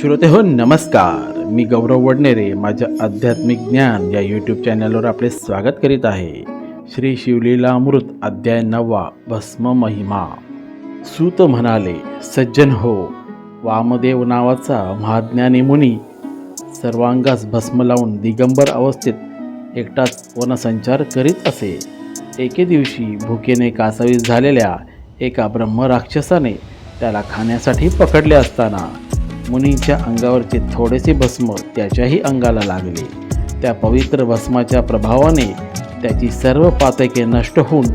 श्रोते हो नमस्कार. मी गौरव वडनेरे माझ्या आध्यात्मिक ज्ञान या यूट्यूब चॅनलवर आपले स्वागत करीत आहे. श्री शिवलीला अमृत अध्याय नववा भस्म महिमा. सूत म्हणाले सज्जन हो वामदेव नावाचा महाज्ञानी मुनी सर्वांगास भस्म लावून दिगंबर अवस्थेत एकटाच वनसंचार करीत असे. एके दिवशी भुकेने कासावीस झालेल्या एका ब्रह्मराक्षसाने त्याला खाण्यासाठी पकडले असताना मुनीच्या अंगावरचे थोडेसे भस्म त्याच्याही अंगाला लागले. त्या पवित्र भस्माच्या प्रभावाने त्याची सर्व पातके नष्ट होऊन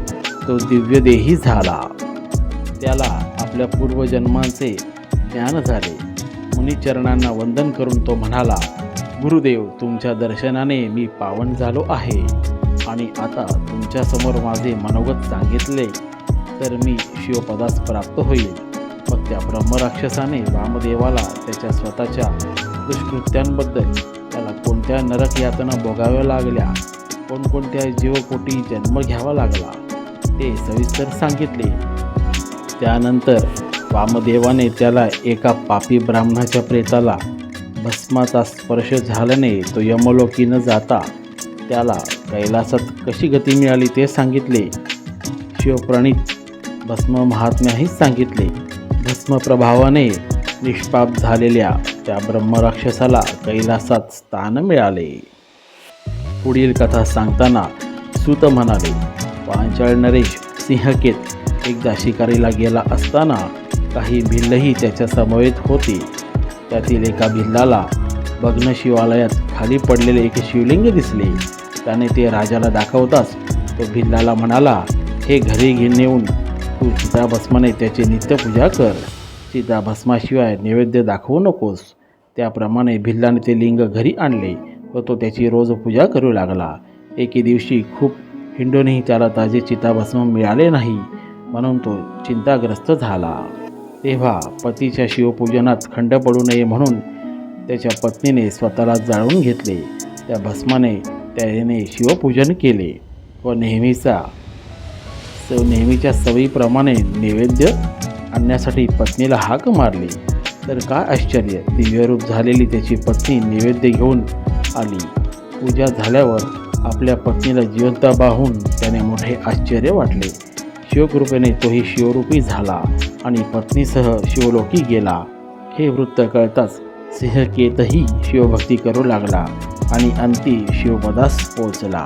तो दिव्यदेही झाला. त्याला आपल्या पूर्वजन्मांचे ज्ञान झाले. मुनिचरणांना वंदन करून तो म्हणाला गुरुदेव तुमच्या दर्शनाने मी पावन झालो आहे आणि आता तुमच्यासमोर माझे मनोगत सांगितले तर मी शिवपदास प्राप्त होईल मग त्या ब्रह्मराक्षसाने वामदेवाला त्याच्या स्वतःच्या दुष्कृत्यांबद्दल त्याला कोणत्या नरक यातना भोगाव्या लागल्या? कोणकोणत्या जीवकोटी जन्म घ्यावा लागला? ते सविस्तर सांगितले. त्यानंतर वामदेवाने त्याला एका पापी ब्राह्मणाच्या प्रेताला भस्माचा स्पर्श झाल्याने तो यमलोकी न जाता त्याला कैलासात कशी गती मिळाली ते सांगितले. शिवप्रणित भस्म महात्म्याही सांगितले. भस्मप्रभावाने निष्पाप झालेल्या त्या ब्रह्मराक्षसाला कैलासात स्थान मिळाले. पुढील कथा सांगताना सुत म्हणाले पांचाळ नरेश सिंहकेत एकदा शिकारीला गेला असताना काही भिल्लही त्याच्या समवेत होते. त्यातील एका भिल्लाला भग्न शिवालयात खाली पडलेले एक शिवलिंग दिसले. त्याने ते राजाला दाखवताच तो भिल्लाला म्हणाला हे घरी घेऊन नेऊन तू चिताभस्माने त्याची नित्यपूजा कर. चिताभस्माशिवाय नैवेद्य दाखवू नकोस. त्याप्रमाणे भिल्लाने ते लिंग घरी आणले व तो त्याची रोज पूजा करू लागला. एके दिवशी खूप हिंडूनही त्याला ताजे चिताभस्म मिळाले नाही. म्हणून तो चिंताग्रस्त झाला. तेव्हा पतीच्या शिवपूजनात खंड पडू नये म्हणून त्याच्या पत्नीने स्वतःला जाळून घेतले. त्या भस्माने त्याने शिवपूजन केले व नेहमीचा स नेहमीच्या सवयीप्रमाणे नैवेद्य आणण्यासाठी पत्नीला हाक मारली. तर काय आश्चर्य दिव्यरूप झालेली त्याची पत्नी नैवेद्य घेऊन आली. पूजा झाल्यावर आपल्या पत्नीला जिवंत पाहून त्याने मोठे आश्चर्य वाटले. शिवकृपेने तोही शिवरूपी झाला आणि पत्नीसह शिवलोकी गेला. हे वृत्त कळताच सिंहकेतही शिवभक्ती करू लागला आणि अंती शिवपदास पोचला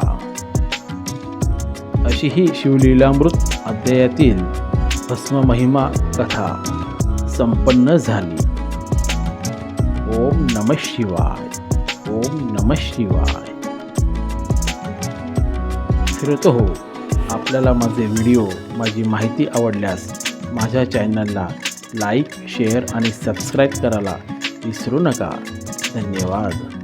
अशी ही शिवलीलामृत अध्यायातील भस्म महिमा कथा संपन्न झाली. ओम नम शिवाय. ओम नम शिवाय. श्रोत हो आपल्याला माझे व्हिडिओ माझी माहिती आवडल्यास माझ्या चॅनलला लाईक शेअर आणि सबस्क्राईब करायला विसरू नका. धन्यवाद.